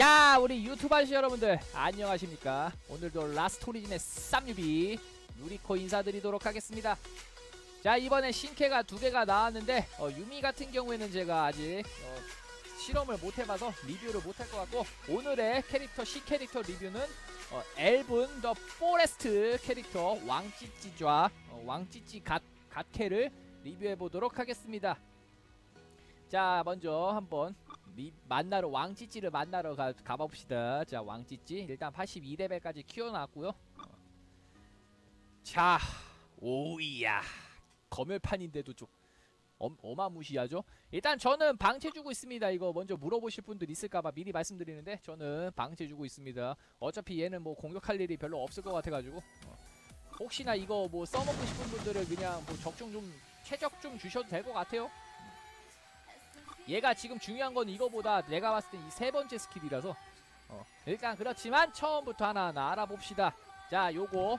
자 우리 유튜브 하시 여러분들 안녕하십니까? 오늘도 라스트 오리진의 쌈유비 유리코 인사드리도록 하겠습니다. 자 이번에 신캐가 두 개가 나왔는데 어, 유미 같은 경우에는 제가 아직 어, 실험을 못 해봐서 리뷰를 못 할 것 같고 오늘의 캐릭터 C 캐릭터 리뷰는 어, 엘븐 더 포레스트 캐릭터 왕찌찌좌 어, 왕찌찌 갓, 갓캐를 리뷰해 보도록 하겠습니다. 자 먼저 한번 리, 만나러 왕찌찌를 만나러 가, 가봅시다. 자 왕찌찌 일단 82레벨까지 키워놨고요. 어. 자 오이야 검열판인데도 좀 엄, 어마무시하죠. 일단 저는 방치 주고 있습니다. 이거 먼저 물어보실 분들 있을까봐 미리 말씀드리는데 저는 방치 주고 있습니다. 어차피 얘는 뭐 공격할 일이 별로 없을 것 같아가지고 어. 혹시나 이거 뭐 써먹고 싶은 분들은 그냥 뭐 적중 좀 최적 좀 주셔도 될 것 같아요. 얘가 지금 중요한 건 이거보다 내가 봤을 때이세 번째 스킬이라서. 어, 일단 그렇지만 처음부터 하나하나 알아봅시다. 자 요거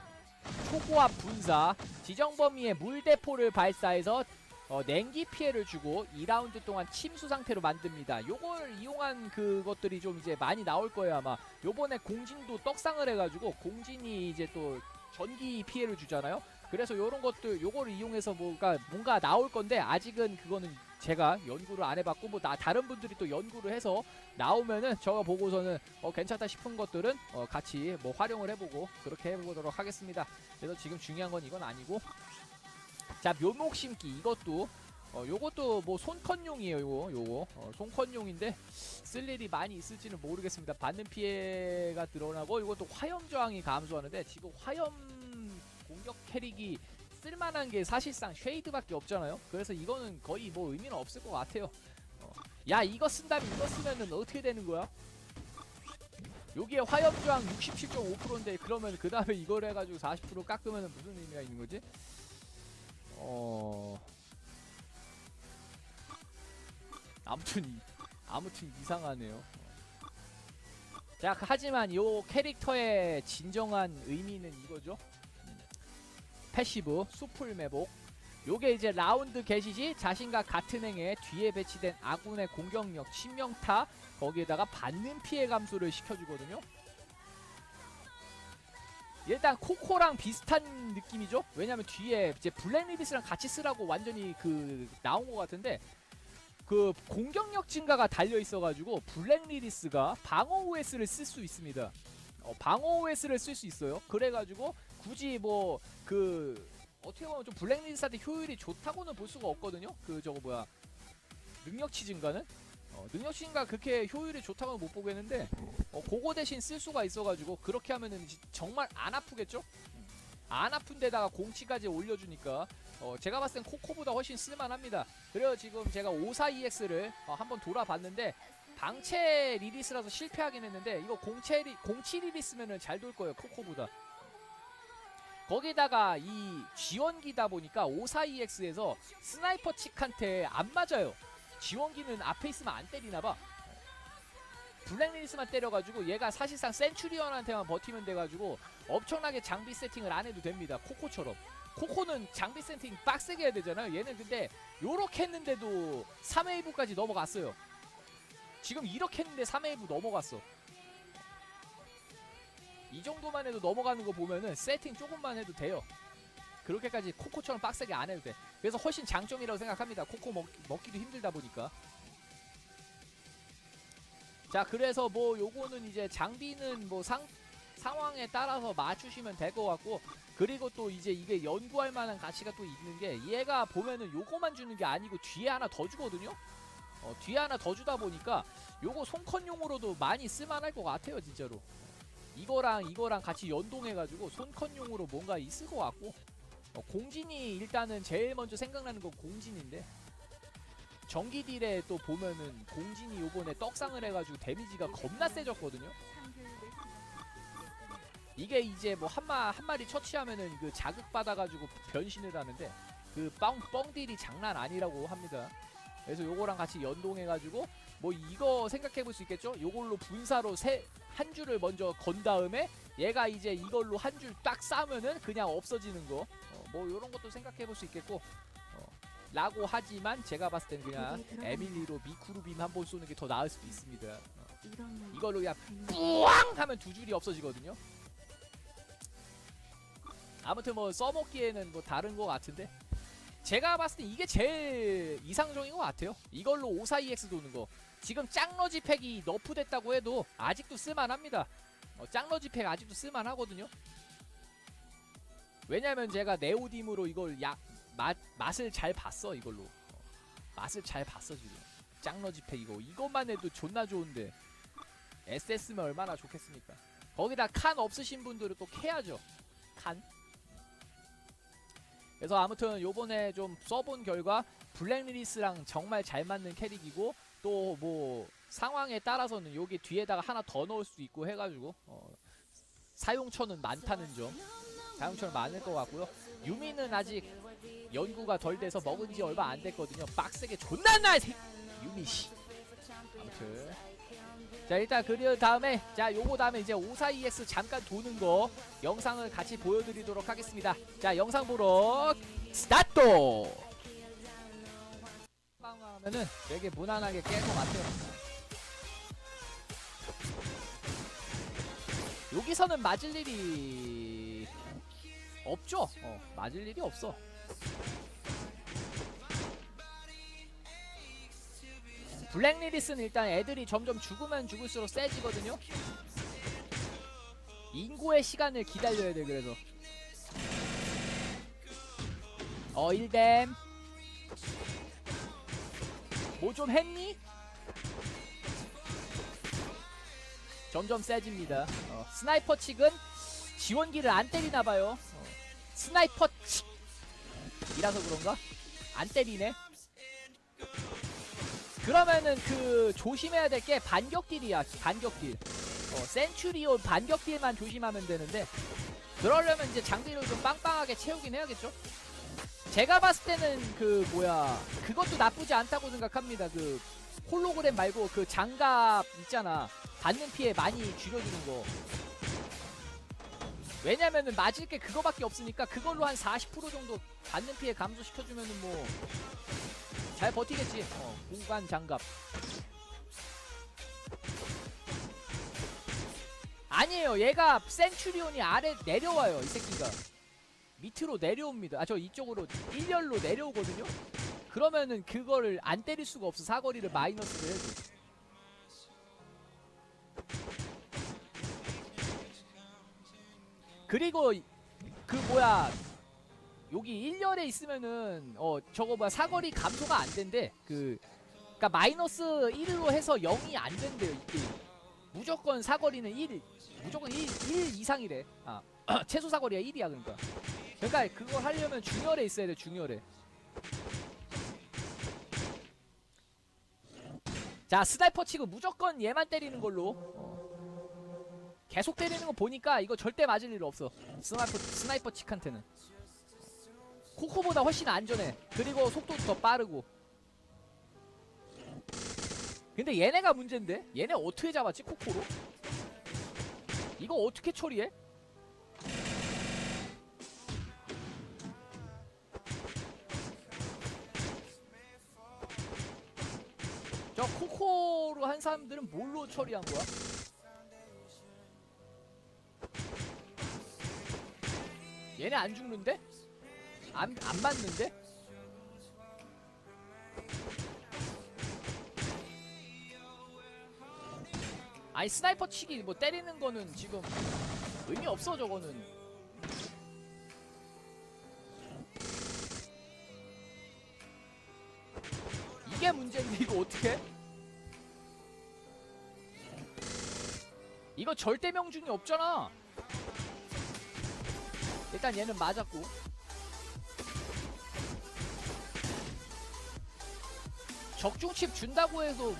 초고압 분사. 지정 범위의 물대포를 발사해서 어, 냉기 피해를 주고 2라운드 동안 침수 상태로 만듭니다. 요걸 이용한 그것들이 좀 이제 많이 나올 거예요 아마. 요번에 공진도 떡상을 해가지고 공진이 이제 또 전기 피해를 주잖아요. 그래서 요런 것들 요거를 이용해서 뭔가 뭔가 나올 건데 아직은 그거는 제가 연구를 안 해봤고 뭐 나 다른 분들이 또 연구를 해서 나오면은 저거 보고서는 어 괜찮다 싶은 것들은 어 같이 뭐 활용을 해보고 그렇게 해보도록 하겠습니다. 그래서 지금 중요한 건 이건 아니고 자 묘목 심기 이것도 어 요것도 뭐 손컨용이에요 요거 요거 어 손컨용인데 쓸 일이 많이 있을지는 모르겠습니다. 받는 피해가 드러나고 이것도 화염 저항이 감소하는데 지금 화염 공격 캐릭이 쓸만한 게 사실상 쉐이드밖에 없잖아요. 그래서 이거는 거의 뭐 의미는 없을 것 같아요. 어. 야 이거 쓴다면 이거 쓰면은 어떻게 되는 거야? 여기에 화염 저항 67.5%인데 그러면 그 다음에 이걸 해가지고 40% 깎으면 무슨 의미가 있는 거지? 어 아무튼 이- 아무튼 이상하네요. 자 하지만 요 캐릭터의 진정한 의미는 이거죠. 패시브 수풀 매복. 요게 이제 라운드 개시시 자신과 같은 행에 뒤에 배치된 아군의 공격력 치명타 거기에다가 받는 피해 감소를 시켜주거든요. 일단 코코랑 비슷한 느낌이죠? 왜냐면 뒤에 이제 블랙리디스랑 같이 쓰라고 완전히 그 나온 것 같은데 그 공격력 증가가 달려 있어가지고 블랙리디스가 방어 OS를 쓸 수 있습니다. 어, 방어 OS를 쓸 수 있어요. 그래가지고 굳이 뭐 그 어떻게 보면 좀 블랙리스트한테 효율이 좋다고는 볼 수가 없거든요. 그 저거 뭐야 능력치 증가는 어, 능력치 증가 그렇게 효율이 좋다고는 못 보겠는데 어, 그거 대신 쓸 수가 있어가지고 그렇게 하면은 지- 정말 안 아프겠죠? 안 아픈데다가 공치까지 올려주니까 어, 제가 봤을 땐 코코보다 훨씬 쓸만합니다. 그래서 지금 제가 54EX를 어, 한번 돌아봤는데 방체 리리스라서 실패하긴 했는데 이거 공체 리, 공치 리리스면은 잘 돌 거예요 코코보다. 거기다가 이 지원기다 보니까 54EX에서 스나이퍼 칙한테 안 맞아요. 지원기는 앞에 있으면 안 때리나봐. 블랙리스만 때려가지고 얘가 사실상 센츄리언한테만 버티면 돼가지고 엄청나게 장비 세팅을 안 해도 됩니다. 코코처럼. 코코는 장비 세팅 빡세게 해야 되잖아요. 얘는 근데 요렇게 했는데도 3웨이브까지 넘어갔어요. 지금 이렇게 했는데 3웨이브 넘어갔어. 이 정도만 해도 넘어가는 거 보면은 세팅 조금만 해도 돼요. 그렇게까지 코코처럼 빡세게 안 해도 돼. 그래서 훨씬 장점이라고 생각합니다. 코코 먹, 먹기도 힘들다 보니까. 자, 그래서 뭐 요거는 이제 장비는 뭐 상, 상황에 따라서 맞추시면 될 것 같고 그리고 또 이제 이게 연구할 만한 가치가 또 있는 게 얘가 보면은 요거만 주는 게 아니고 뒤에 하나 더 주거든요. 어, 뒤에 하나 더 주다 보니까 요거 손컨용으로도 많이 쓸만할 것 같아요, 진짜로. 이거랑 이거랑 같이 연동해가지고 손컨용으로 뭔가 있을 것 같고 어, 공진이 일단은 제일 먼저 생각나는 건 공진인데 전기 딜에 또 보면은 공진이 요번에 떡상을 해가지고 데미지가 겁나 세졌거든요. 이게 이제 뭐 한 마 한 마리 처치하면은 그 자극 받아가지고 변신을 하는데 그 뻥 뻥딜이 장난 아니라고 합니다. 그래서 요거랑 같이 연동해가지고 뭐 이거 생각해볼 수 있겠죠? 요걸로 분사로 세 한 줄을 먼저 건 다음에 얘가 이제 이걸로 한 줄 딱 싸면은 그냥 없어지는 거. 어, 뭐 요런 것도 생각해 볼 수 있겠고. 어. 라고 하지만 제가 봤을 땐 그냥 에밀리로 미쿠루빔 한 번 쏘는 게 더 나을 수도 있습니다. 어, 이걸로 그냥 뿌앙 하면 두 줄이 없어지거든요. 아무튼 뭐 써먹기에는 뭐 다른 것 같은데 제가 봤을 때 이게 제일 이상적인 것 같아요. 이걸로 54EX 도는 거. 지금 짱러지 팩이 너프됐다고 해도 아직도 쓸만합니다. 어, 짱러지 팩 아직도 쓸만하거든요. 왜냐면 제가 네오딤으로 이걸 야, 맛, 맛을 잘 봤어 이걸로. 어, 맛을 잘 봤어 지금. 짱러지 팩 이거. 이것만 해도 존나 좋은데. SS면 얼마나 좋겠습니까? 거기다 칸 없으신 분들은 또 캐야죠. 칸. 그래서 아무튼 요번에 좀 써본 결과 블랙 리리스랑 정말 잘 맞는 캐릭이고 또 뭐 상황에 따라서는 여기 뒤에다가 하나 더 넣을 수도 있고 해가지고 어, 사용처는 많다는 점. 사용처는 많을 것 같고요. 유미는 아직 연구가 덜 돼서 먹은 지 얼마 안 됐거든요. 빡세게 존나 나 새- 유미 씨. 아무튼 자 일단 그리고 다음에 자 요거 다음에 이제 54EX 잠깐 도는 거 영상을 같이 보여드리도록 하겠습니다. 자 영상 보러 스타트! 하면은 되게 무난하게 깰 것 같아요. 여기서는 맞을 일이 없죠? 어 맞을 일이 없어 블랙 리리스는 일단 애들이 점점 죽으면 죽을수록 세지거든요. 인고의 시간을 기다려야 돼 그래서. 어 1댐. 뭐 좀 했니? 점점 세집니다. 어, 스나이퍼 칙은 지원기를 안 때리나 봐요. 어, 스나이퍼 칙이라서 그런가? 안 때리네. 그러면은 그 조심해야 될 게 반격딜이야 반격딜. 어, 센츄리온 반격딜만 조심하면 되는데 그러려면 이제 장비를 좀 빵빵하게 채우긴 해야겠죠? 제가 봤을 때는 그 뭐야 그것도 나쁘지 않다고 생각합니다. 그 홀로그램 말고 그 장갑 있잖아. 받는 피해 많이 줄여주는 거. 왜냐면은 맞을 게 그거밖에 없으니까 그걸로 한 40% 정도 받는 피해 감소시켜주면은 뭐 잘 버티겠지. 어, 공간 장갑. 아니에요. 얘가 센츄리온이 아래 내려와요. 이 새끼가. 밑으로 내려옵니다. 아, 저 이쪽으로 일렬로 내려오거든요. 그러면은 그거를 안 때릴 수가 없어. 사거리를 마이너스를 해도. 그리고 그 뭐야 여기 1열에 있으면은 어 저거 뭐야 사거리 감소가 안 된대. 그 그니까 마이너스 1로 해서 0이 안 된대요 이게 무조건 사거리는 1 무조건 1, 1 이상이래. 아 최소 사거리가 1이야 그러니까. 그러니까 그걸 하려면 중열에 있어야 돼 중열에. 자 스나이퍼 치고 무조건 얘만 때리는 걸로. 어. 계속 때리는 거 보니까 이거 절대 맞을 일 없어. 스나이퍼 스나이퍼 칙한테는 코코보다 훨씬 안전해. 그리고 속도도 더 빠르고. 근데 얘네가 문제인데? 얘네 어떻게 잡았지 코코로? 이거 어떻게 처리해? 저 코코로 한 사람들은 뭘로 처리한 거야? 얘네 안 죽는데? 안, 안 맞는데? 아니 스나이퍼 치기 뭐 때리는 거는 지금 의미 없어 저거는. 이게 문제인데 이거 어떻게 이거 절대 명중이 없잖아. 일단 얘는 맞았고 적중칩 준다고 해도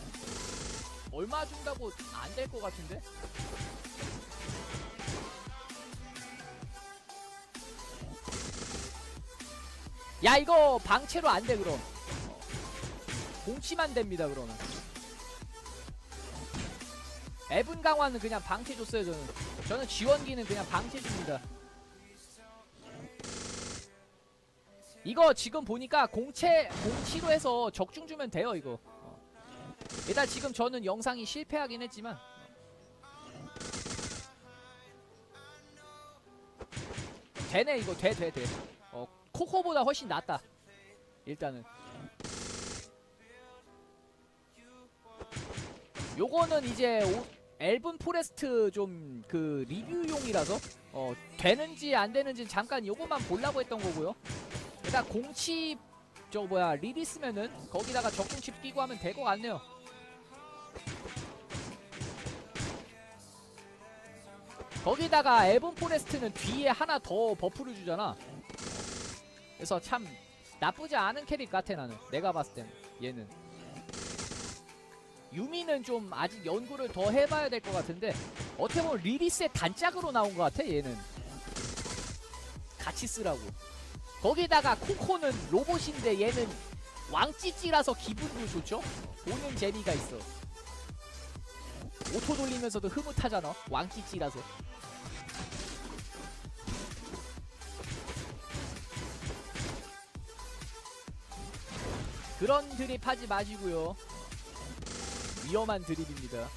얼마 준다고 안 될 것 같은데? 야 이거 방채로 안 돼 그럼 어. 공치만 됩니다 그러면 앱은 강화는 그냥 방채 줬어요 저는 저는 지원기는 그냥 방채 줍니다 이거 지금 보니까 공채 공치로 해서 적중 주면 돼요 이거 어. 일단 지금 저는 영상이 실패하긴 했지만 되네 이거 돼 돼 돼. 어 코코보다 훨씬 낫다. 일단은 요거는 이제 오, 앨븐 포레스트 좀 그 리뷰용이라서 어 되는지 안 되는지 잠깐 요것만 보려고 했던 거고요. 일단 공치 저 뭐야 리리스면은 거기다가 적중칩 끼고 하면 될 것 같네요. 거기다가 앨범 포레스트는 뒤에 하나 더 버프를 주잖아. 그래서 참 나쁘지 않은 캐릭 같아 나는. 내가 봤을 땐 얘는. 유미는 좀 아직 연구를 더 해봐야 될 것 같은데 어떻게 보면 리리스의 단짝으로 나온 것 같아 얘는. 같이 쓰라고. 거기다가 코코는 로봇인데 얘는 왕찌찌라서 기분도 좋죠? 보는 재미가 있어. 오토 돌리면서도 흐뭇하잖아. 왕찌찌라서. 그런 드립 하지 마시고요. 위험한 드립입니다.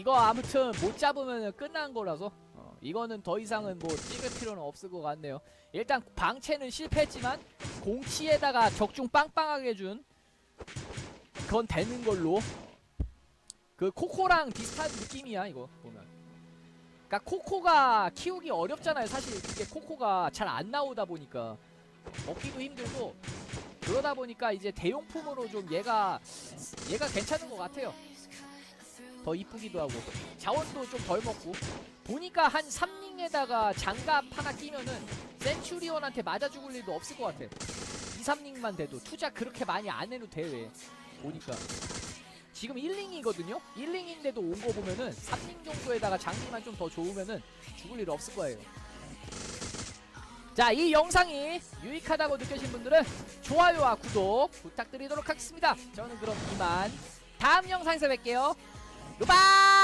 이거 아무튼 못 잡으면 끝난 거라서 어, 이거는 더 이상은 뭐 찍을 필요는 없을 것 같네요. 일단 방채는 실패했지만 공치에다가 적중 빵빵하게 준 그건 되는 걸로 그 코코랑 비슷한 느낌이야 이거 보면. 그러니까 코코가 키우기 어렵잖아요. 사실 그게 코코가 잘 안 나오다 보니까 먹기도 힘들고 그러다 보니까 이제 대용품으로 좀 얘가 얘가 괜찮은 것 같아요. 더 이쁘기도 하고 자원도 좀 덜 먹고 보니까 한 3링에다가 장갑 하나 끼면은 센츄리온한테 맞아 죽을 일도 없을 것 같아 2, 3링만 돼도 투자 그렇게 많이 안 해도 돼 보니까. 지금 1링이거든요? 1링인데도 온 거 보면은 3링 정도에다가 장비만 좀 더 좋으면은 죽을 일 없을 거예요. 자 이 영상이 유익하다고 느끼신 분들은 좋아요와 구독 부탁드리도록 하겠습니다. 저는 그럼 이만 다음 영상에서 뵐게요 루바